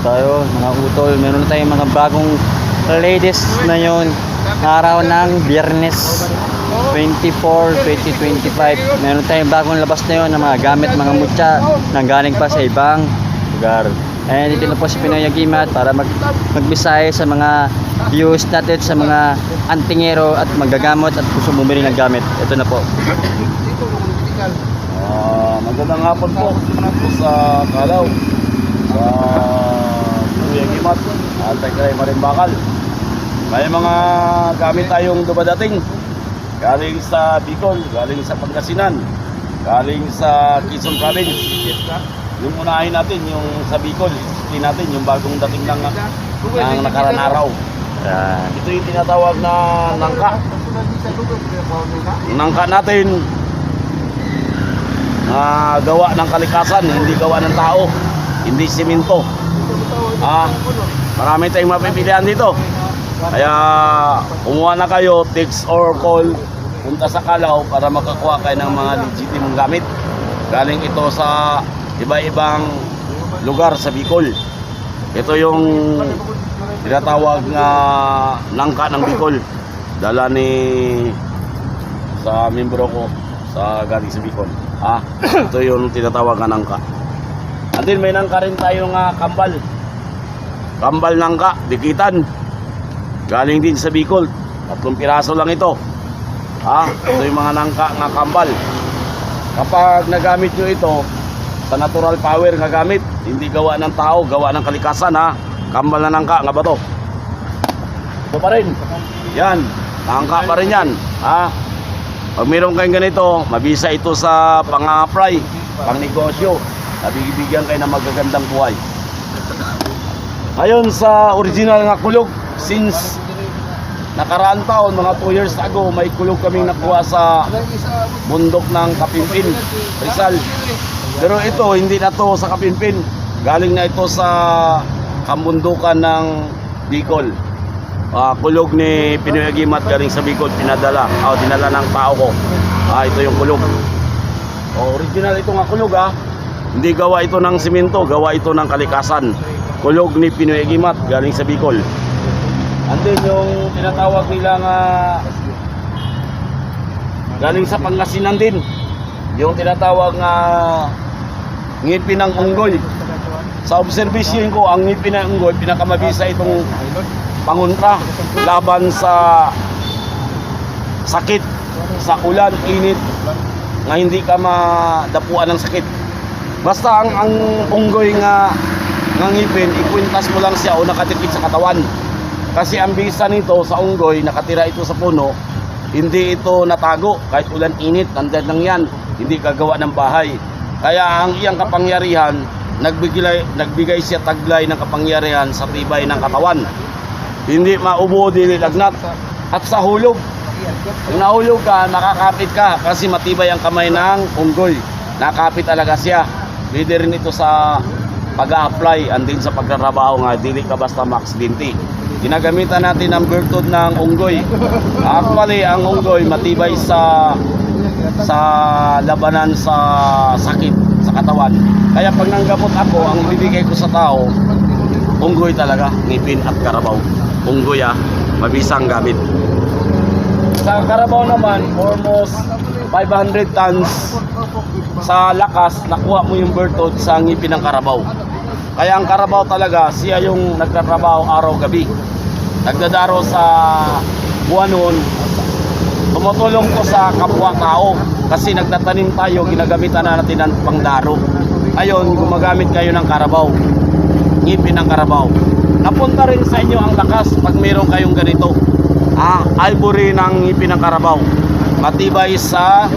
tayo mga utol. Meron tayong mga bagong ladies na yun. Araw ng Biyernes 24, 2025. Meron tayong bagong labas na yun ng mga gamit, mga mutya na galing pa sa ibang lugar. And dito na po si Pinoy Agimat para mag magbisaya sa mga viewers natin sa mga antingero at magagamot at gusto bumili ng gamit. Ito na po. Ah, magandang hapon po po sa Kalaw sa Kuya Gimat at kay Marimbakal may mga gamit tayong dumadating. Galing sa Bicol, galing sa Pangasinan galing sa Quezon Province. Yung unahin natin yung sa Bicol isipin natin yung bagong dating ng, ng nakaraan araw. Yan. ito yung tinatawag na nangka. Nangka natin na gawa ng kalikasan, hindi gawa ng tao, hindi simento. Ah, marami tayong mapipilian dito. Kaya kumuha na kayo, text or call, punta sa Kalaw para makakuha kayo ng mga legitimong gamit. Galing ito sa iba-ibang lugar sa Bicol. Ito yung tinatawag na nangka ng Bicol. Dala ni sa membro ko sa galing sa Bicol. Ah, ito yung tinatawag na nangka. At din may nangka rin tayo nga kambal. Kambal nangka, dikitan. Galing din sa Bicol. Tatlong piraso lang ito. Ah, ito yung mga nangka nga kambal. Kapag nagamit nyo ito, sa natural power nga gamit, hindi gawa ng tao, gawa ng kalikasan ha. Kambal na nangka nga ba to? Ito pa rin. Yan, nangka pa rin yan. Ha? Pag meron kayong ganito, mabisa ito sa pang-apply, pang-negosyo. Nabibigyan kayo ng magagandang buhay. Ngayon sa original nga kulog, since nakaraan taon, mga 2 years ago, may kulog kaming nakuha sa bundok ng Kapimpin, Rizal. Pero ito, hindi na to sa Kapimpin. Galing na ito sa kambundukan ng Bicol. Ah, kulog ni Pinoy Agimat galing sa Bicol, pinadala. Ah, dinala ng tao ko. Ah, ito yung kulog. Oh, original ito nga kulog ah. Hindi gawa ito ng simento, gawa ito ng kalikasan. Kulog ni Pinoy Agimat galing sa Bicol. Andun yung tinatawag nila nga galing sa Pangasinan din. Yung tinatawag nga ngipin ng unggoy. Sa observation ko, ang ngipin ng unggoy, pinakamabisa itong panguntra laban sa sakit, sa ulan, init, nga hindi ka madapuan ng sakit. Basta ang, ang unggoy nga nga ngipin, ikwintas mo lang siya o nakatikit sa katawan. Kasi ang bisa nito sa unggoy, nakatira ito sa puno, hindi ito natago. Kahit ulan init, nandyan lang yan. Hindi kagawa ng bahay. Kaya ang iyang kapangyarihan, nagbigay, nagbigay siya taglay ng kapangyarihan sa tibay ng katawan. Hindi maubo, dili lagnat. At sa hulog, kung nahulog ka, nakakapit ka kasi matibay ang kamay ng unggoy. Nakapit talaga siya. Pwede rin ito sa pag-a-apply and din sa pagtrabaho nga, dili ka basta max linti. Ginagamitan natin ang virtud ng unggoy. Actually, ang unggoy matibay sa sa labanan sa sakit sa katawan. Kaya pag nanggamot ako, ang ibibigay ko sa tao, unggoy talaga, ngipin at karabaw. Unggoy ah, mabisang gamit. Sa karabaw naman, almost 500 tons sa lakas, nakuha mo yung virtud sa ngipin ng karabaw. Kaya ang karabaw talaga, siya yung nagtatrabaho araw-gabi. Nagdadaro sa buwanon, tumutulong to sa kapwa-tao. Kasi nagtatanim tayo, ginagamitan na natin ng pangdaro. Ngayon, gumagamit kayo ng karabaw. Ngipin ng karabaw. Napunta rin sa inyo ang lakas pag meron kayong ganito. Ah, ivory ng ngipin ng karabaw. Matibay sa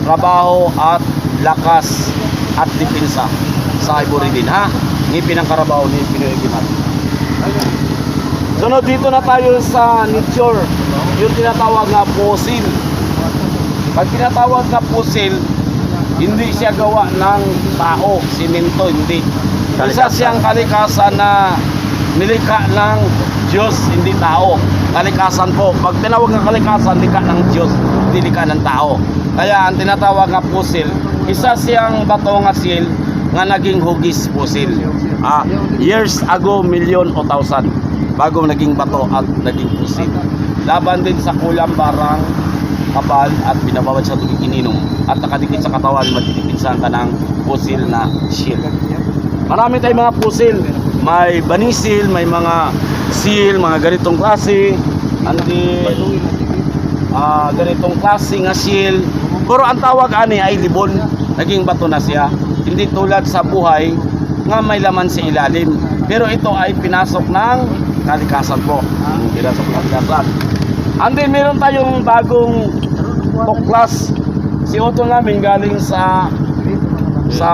trabaho at lakas at depensa sa ivory din ha. Ngipin ng karabaw ni Pinoy Gimat. Sunod dito na tayo sa nature. Yung tinatawag na fossil. Pag tinatawag na fossil, hindi siya gawa ng tao, simento, hindi. Isa siyang kalikasan na nilikha ng Diyos, hindi tao. Kalikasan po. Pag tinawag ng kalikasan, likha ng Diyos, hindi likha ng tao. Kaya ang tinatawag na fossil, isa siyang bato nga sil nga naging hugis fossil. Ah, years ago, million o thousand bago naging bato at naging fossil. Laban din sa kulang barang kapal at binabawad sa tubig ininom at nakadikit sa katawan matitipid sa kanang fossil na shield. Marami tayong mga fossil. May banisil, may mga seal, mga ganitong klase. Andi, ah ganitong klase nga seal. Pero ang tawag ani ay libon. Naging bato na siya. Hindi tulad sa buhay nga may laman sa ilalim. Pero ito ay pinasok ng kalikasan po. Pinasok ng kalikasan. And then meron tayong bagong tuklas. Si Otto namin galing sa sa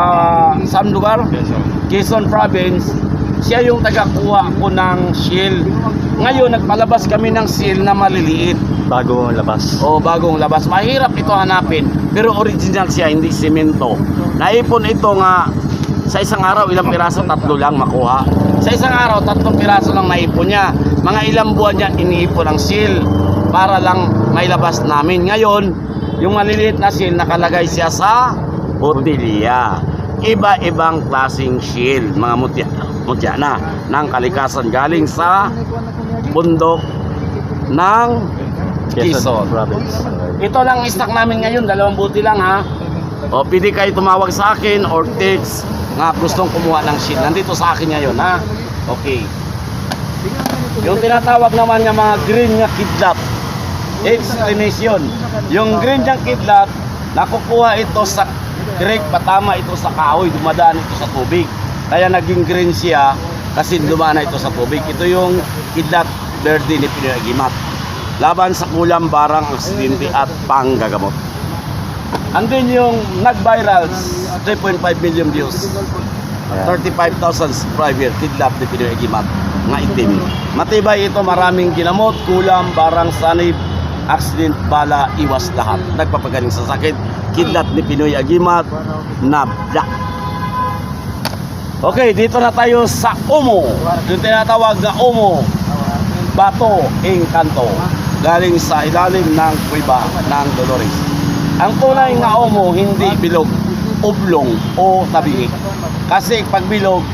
saan lugar? Quezon Province. Siya yung tagakuha ko ng shield. Ngayon, nagpalabas kami ng seal na maliliit. Bago labas. O bagong labas. Mahirap ito hanapin. Pero original siya, hindi simento. Naipon ito nga sa isang araw, ilang piraso, tatlo lang makuha. Sa isang araw, tatlong piraso lang naipon niya. Mga ilang buwan niya, iniipon ang seal para lang mailabas namin. Ngayon, yung maliliit na seal, nakalagay siya sa botilya. Iba-ibang klaseng shield, mga mutya, mutya na, ng kalikasan galing sa bundok ng Quezon. Ito lang ang stock namin ngayon, dalawang buti lang ha. O pwede kayo tumawag sa akin or text nga gustong kumuha ng sheet. Nandito sa akin ngayon ha. Okay. Yung tinatawag naman ng mga green nga kidlat. Explanation. Yung green nga kidlat, nakukuha ito sa creek, patama ito sa kahoy, dumadaan ito sa tubig. Kaya naging green siya kasi dumaan na ito sa tubig. Ito yung kidlat verde ni Pinoy Agimat laban sa kulang barang aksidente at panggagamot. Andun yung nag-viral 3.5 million views. 35,000 subscriber kidnap ni Pinoy Agimat nga itim. Matibay ito maraming ginamot, kulam, barang sanib, accident, bala, iwas lahat. Nagpapagaling sa sakit, kidnap ni Pinoy Agimat na black. Okay, dito na tayo sa Umo. Yung tinatawag na Umo. Bato Engkanto. Galing sa ilalim ng kuiba ng Dolores. Ang tunay nga Umo, hindi bilog, oblong o tabingi. Kasi pag bilog,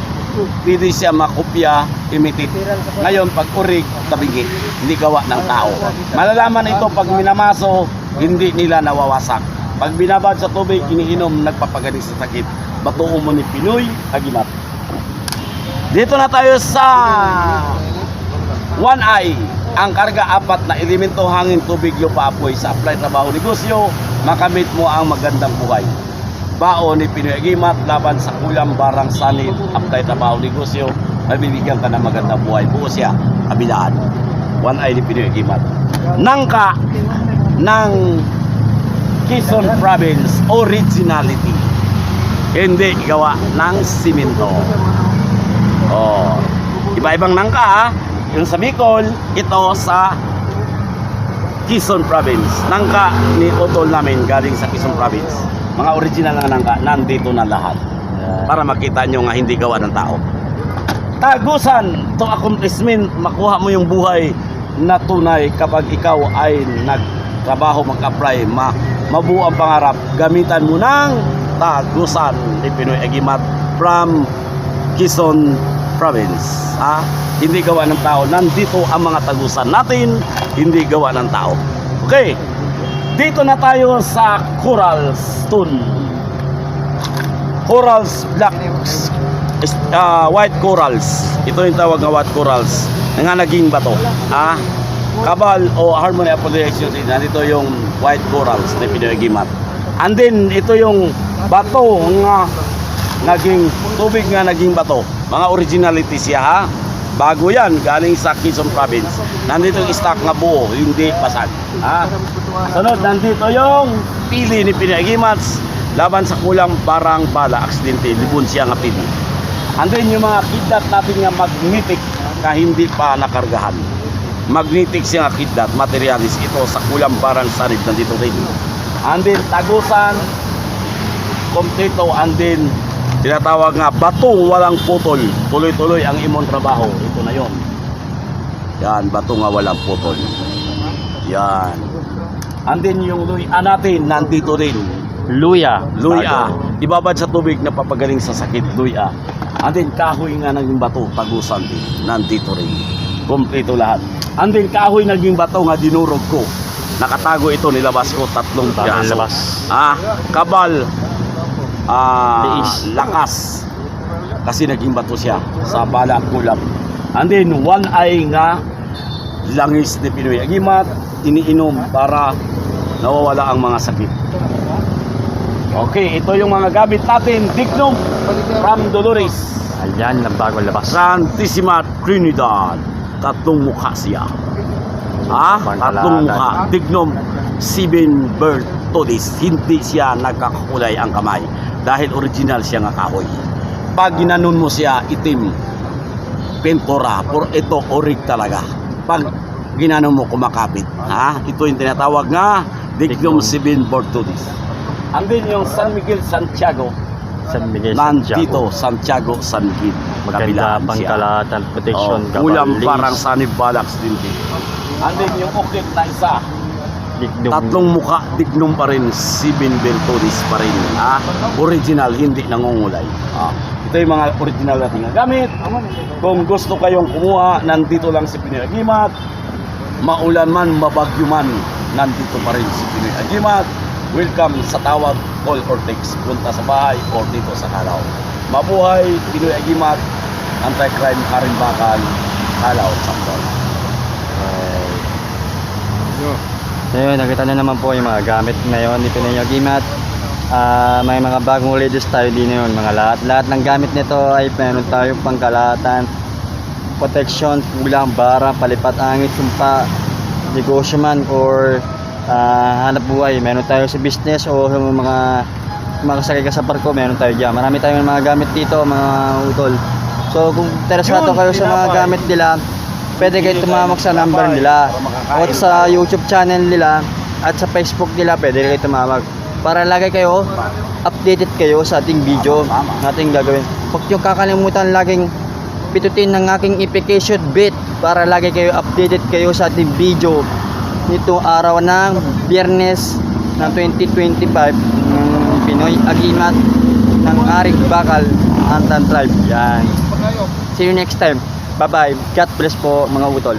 pwede siya makopya, imitate. Ngayon, pag urig, tabingi. Hindi gawa ng tao. Malalaman ito pag minamaso, hindi nila nawawasak. Pag binabad sa tubig, iniinom, nagpapagaling sa sakit. Bato mo ni Pinoy, Agimat. Dito na tayo sa One Eye. Ang karga apat na elemento hangin, tubig, lupa, apoy sa apply trabaho negosyo, makamit mo ang magandang buhay. Bao ni Pinoy Agimat laban sa kulang barang sanit, apply trabaho negosyo, mabibigyan ka ng magandang buhay. Buo siya, kabilaan. One Eye ni Pinoy Agimat. Nangka ng Quezon Province, originality. Hindi gawa ng simento. Oh. Iba-ibang nangka ha. Yung sa Bicol, ito sa Quezon Province. Nangka ni Otol namin galing sa Quezon Province. Mga original na nangka, nandito na lahat. Para makita nyo nga hindi gawa ng tao. Tagusan to accomplishment, makuha mo yung buhay na tunay kapag ikaw ay nagtrabaho, mag-apply, ma mabuo ang pangarap, gamitan mo ng tagusan ni Pinoy Agimat from Quezon Province. Ha? Hindi gawa ng tao. Nandito ang mga tagusan natin, hindi gawa ng tao. Okay. Dito na tayo sa Coral Stone. Corals Black ah, White Corals. Ito yung tawag na White Corals. Nga naging bato. Ah, Kabal o Harmony Apologies Nandito yung White Corals na pinagimat. And then, ito yung bato nga naging tubig nga naging bato. Mga originality siya ha. Bago yan, galing sa Quezon Province. Nandito yung stock nga buo, hindi pasag. Ha? Sunod, nandito yung pili ni Pinagimats laban sa kulang barang bala, aksidente, libon siya nga pili. And then yung mga kidnap natin nga magnetic na hindi pa nakargahan. Magnetic siya nga kidnap, materialis ito sa kulang barang sanib nandito rin. And then tagusan, kompleto and then tinatawag nga bato walang putol tuloy-tuloy ang imong trabaho ito na yon yan bato nga walang putol yan and then yung luya natin nandito rin Luya. Luya. Ibabad sa tubig na papagaling sa sakit. Luya. And then kahoy nga naging bato, tagusan din. Nandito rin. Kompleto lahat. And then kahoy naging bato nga dinurog ko. Nakatago ito, nilabas ko tatlong piraso. Ah, kabal. Ah, lakas. Kasi naging bato siya sa bala kulap. And then one eye nga langis ni Pinoy Agimat iniinom para nawawala ang mga sakit. Okay, ito yung mga gamit natin. Dignum from Dolores. Ayan, ang bagong labas. Santissima Trinidad. Tatlong mukha siya. Ha? Pangkalatan. Tatlong mukha. Dignum Seven Bertodis. Hindi siya nagkakakulay ang kamay. Dahil original siya nga kahoy. Pag ginanon mo siya, itim. Pintura. Por ito, orig talaga. Pag ginanon mo, kumakapit. Ha? Ito yung tinatawag nga Dignum Dignum. Seven Bertodis. And then yung San Miguel Santiago. San Miguel Nandito, Santiago. Santiago, San Miguel. Maganda Kabilaan siya. pangkalatan, protection, Oh, ulam kabalis, parang sanib balax din dito. And then yung ukit na isa, dignum. tatlong muka, dignum pa rin, Sibin Bertodis pa rin. Ha? Original, hindi nangungulay. Ah, ito yung mga original natin nga gamit. Kung gusto kayong kumuha, nandito lang si Pinoy Agimat. Maulan man, mabagyo man, nandito pa rin si Pinoy Agimat. Welcome sa tawag, call or text. Punta sa bahay or dito sa Halaw. Mabuhay, Pinoy Agimat, Anti-Crime, Karin Bakal, Halaw, Sampol. Ngayon, nakita na naman po yung mga gamit ngayon ni Pinoy Agimat. Ah, may mga bagong ladies tayo din yun. Mga lahat, lahat ng gamit nito ay meron tayo pangkalatan, protection, kulang, bara, palipat angit, sumpa, negosyo man or ah, hanap buhay. Meron tayo sa business o mga makasakay ka sa barko, meron tayo dyan. Marami tayong mga gamit dito, mga utol. So kung interesado kayo sa mga gamit nila, pwede kayo tumawag sa number nila. O sa YouTube channel nila at sa Facebook nila pwede kayo tumawag. Para lagi kayo updated kayo sa ating video. Nating gagawin. Huwag nyo kakalimutan laging pitutin ng aking notification bit para lagi kayo updated kayo sa ating video nito araw ng biyernes ng 2025 ng Pinoy Agimat ng Arik Bakal Antan Tribe. Yan. See you next time. Bye bye God bless po mga utol